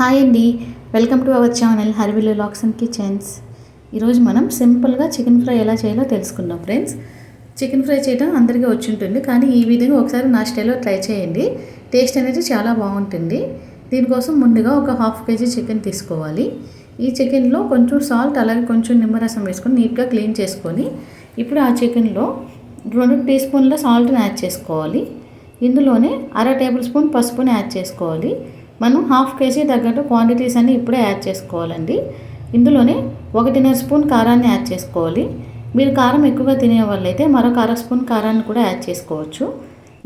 Hi అండి. Welcome to our channel Harivillu lakhs and kitchens. ఈరోజు మనం సింపుల్గా చికెన్ ఫ్రై ఎలా చేయాలో తెలుసుకుందాం ఫ్రెండ్స్. చికెన్ ఫ్రై చేయడం అందరికీ వచ్చింటుంది కానీ ఈ విధంగా ఒకసారి నా స్టైల్లో ట్రై చేయండి. టేస్ట్ అనేది చాలా బాగుంటుంది. దీనికోసం ముందుగా ఒక హాఫ్ కేజీ చికెన్ తీసుకోవాలి. ఈ చికెన్లో కొంచెం సాల్ట్ అలాగే కొంచెం నిమ్మరసం వేసుకొని నీట్గా క్లీన్ చేసుకొని ఇప్పుడు ఆ చికెన్లో రెండు టీ స్పూన్ల సాల్ట్ని యాడ్ చేసుకోవాలి. ఇందులోనే అర టేబుల్ స్పూన్ పసుపుని యాడ్ చేసుకోవాలి. మనం హాఫ్ కేజీ తగ్గట్టు క్వాంటిటీస్ అన్నీ ఇప్పుడే యాడ్ చేసుకోవాలండి. ఇందులోనే ఒకటిన్నర స్పూన్ కారాన్ని యాడ్ చేసుకోవాలి. మీరు కారం ఎక్కువగా తినే వాళ్ళైతే మరొక అర స్పూన్ కారాన్ని కూడా యాడ్ చేసుకోవచ్చు.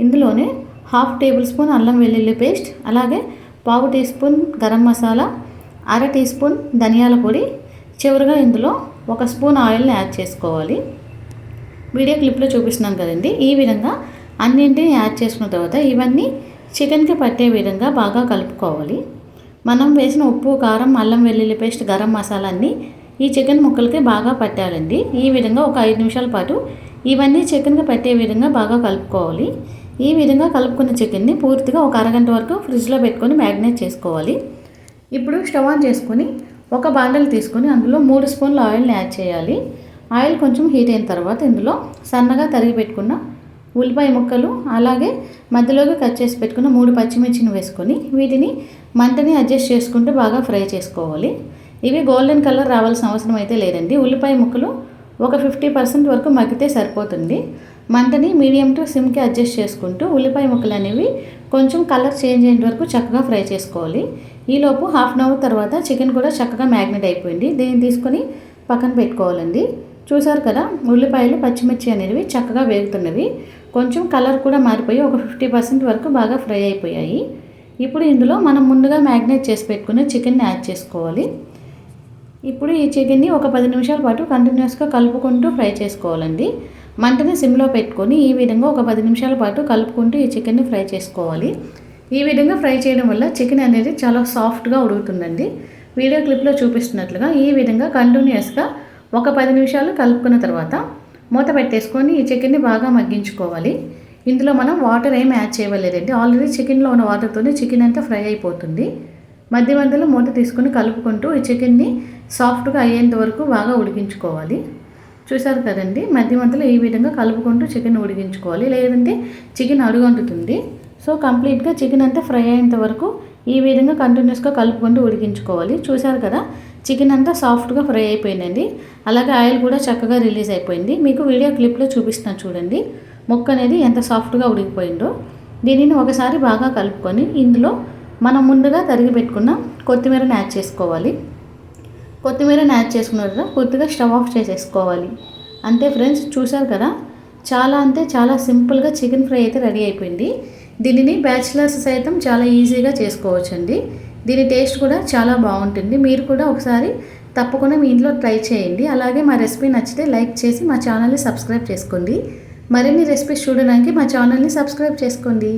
ఇందులోనే హాఫ్ టేబుల్ స్పూన్ అల్లం వెల్లుల్లి పేస్ట్ అలాగే పావు టీ స్పూన్ గరం మసాలా అర టీ స్పూన్ ధనియాల పొడి చివరిగా ఇందులో ఒక స్పూన్ ఆయిల్ని యాడ్ చేసుకోవాలి. వీడియో క్లిప్లో చూపిస్తున్నాను కదండి. ఈ విధంగా అన్నింటిని యాడ్ చేసుకున్న తర్వాత ఇవన్నీ చికెన్కి పట్టే విధంగా బాగా కలుపుకోవాలి. మనం వేసిన ఉప్పు కారం అల్లం వెల్లుల్లి పేస్ట్ గరం మసాలా అన్నీ ఈ చికెన్ ముక్కలకి బాగా పట్టాలండి. ఈ విధంగా ఒక ఐదు నిమిషాల పాటు ఇవన్నీ చికెన్కి పట్టే విధంగా బాగా కలుపుకోవాలి. ఈ విధంగా కలుపుకున్న చికెన్ని పూర్తిగా ఒక అరగంట వరకు ఫ్రిడ్జ్లో పెట్టుకొని మ్యాగ్నేట్ చేసుకోవాలి. ఇప్పుడు స్టవ్ ఆన్ చేసుకొని ఒక బాండలు తీసుకొని అందులో మూడు స్పూన్ల ఆయిల్ని యాడ్ చేయాలి. ఆయిల్ కొంచెం హీట్ అయిన తర్వాత ఇందులో సన్నగా తరిగి పెట్టుకున్న ఉల్లిపాయ ముక్కలు అలాగే మధ్యలోకి కట్ చేసి పెట్టుకున్న మూడు పచ్చిమిర్చిని వేసుకొని వీటిని మంటని అడ్జస్ట్ చేసుకుంటూ బాగా ఫ్రై చేసుకోవాలి. ఇవి గోల్డెన్ కలర్ రావాల్సిన అవసరం అయితే లేదండి. ఉల్లిపాయ ముక్కలు ఒక ఫిఫ్టీ పర్సెంట్ వరకు మగ్గితే సరిపోతుంది. మంటని మీడియం టు సిమ్కి అడ్జస్ట్ చేసుకుంటూ ఉల్లిపాయ ముక్కలు అనేవి కొంచెం కలర్ చేంజ్ అయ్యేంత వరకు చక్కగా ఫ్రై చేసుకోవాలి. ఈలోపు హాఫ్ అన్ అవర్ తర్వాత చికెన్ కూడా చక్కగా మ్యాగ్నెట్ అయిపోయింది. దీన్ని తీసుకొని పక్కన పెట్టుకోవాలండి. చూసారు కదా ఉల్లిపాయలు పచ్చిమిర్చి అనేవి చక్కగా వేగుతున్నవి. కొంచెం కలర్ కూడా మారిపోయి ఒక ఫిఫ్టీ పర్సెంట్ వరకు బాగా ఫ్రై అయిపోయాయి. ఇప్పుడు ఇందులో మనం ముందుగా మ్యాగ్నేట్ చేసి పెట్టుకున్న చికెన్ని యాడ్ చేసుకోవాలి. ఇప్పుడు ఈ చికెన్ని ఒక పది నిమిషాల పాటు కంటిన్యూస్గా కలుపుకుంటూ ఫ్రై చేసుకోవాలండి. మంటని సిమ్లో పెట్టుకొని ఈ విధంగా ఒక పది నిమిషాల పాటు కలుపుకుంటూ ఈ చికెన్ని ఫ్రై చేసుకోవాలి. ఈ విధంగా ఫ్రై చేయడం వల్ల చికెన్ అనేది చాలా సాఫ్ట్గా ఉడుకుతుందండి. వీడియో క్లిప్లో చూపిస్తున్నట్లుగా ఈ విధంగా కంటిన్యూస్గా ఒక పది నిమిషాలు కలుపుకున్న తర్వాత మూత పెట్టేసుకొని ఈ చికెన్ని బాగా మగ్గించుకోవాలి. ఇందులో మనం వాటర్ ఏం యాడ్ చేయలేదండి ఆల్రెడీ చికెన్లో ఉన్న వాటర్తోనే చికెన్ అంతా ఫ్రై అయిపోతుంది. మధ్య మధ్యలో మూత తీసుకొని కలుపుకుంటూ ఈ చికెన్ని సాఫ్ట్గా అయ్యేంత వరకు బాగా ఉడికించుకోవాలి. చూసారు కదండి? మధ్య మధ్యలో ఈ విధంగా కలుపుకుంటూ చికెన్ ఉడికించుకోవాలి. లేదంటే చికెన్ అడుగంటుతుంది సో కంప్లీట్గా చికెన్ అంతా ఫ్రై అయ్యేంత వరకు ఈ విధంగా కంటిన్యూస్గా కలుపుకుంటూ ఉడికించుకోవాలి. చూసారు కదా? చికెన్ అంతా సాఫ్ట్గా ఫ్రై అయిపోయిందండి. అలాగే ఆయిల్ కూడా చక్కగా రిలీజ్ అయిపోయింది. మీకు వీడియో క్లిప్లో చూపిస్తున్నాను చూడండి. ముక్క అనేది ఎంత సాఫ్ట్గా ఉడికిపోయిందో. దీనిని ఒకసారి బాగా కలుపుకొని ఇందులో మనం ముందుగా తరిగి పెట్టుకున్న కొత్తిమీరని యాడ్ చేసుకోవాలి. కొత్తిమీరని యాడ్ చేసుకున్న తర్వాత పూర్తిగా స్టవ్ ఆఫ్ చేసేసుకోవాలి. అంతే ఫ్రెండ్స్ చూసారు కదా? చాలా అంటే చాలా సింపుల్గా చికెన్ ఫ్రై అయితే రెడీ అయిపోయింది. దీనిని బ్యాచిలర్స్ సైతం చాలా ఈజీగా చేసుకోవచ్చండి. దీని టేస్ట్ కూడా చాలా బాగుంటుంది. మీరు కూడా ఒకసారి తప్పకుండా మీ ఇంట్లో ట్రై చేయండి. అలాగే మా రెసిపీ నచ్చితే లైక్ చేసి మా ఛానల్ని సబ్స్క్రైబ్ చేసుకోండి. మరిన్ని రెసిపీస్ చూడడానికి మా ఛానల్ని సబ్స్క్రైబ్ చేసుకోండి.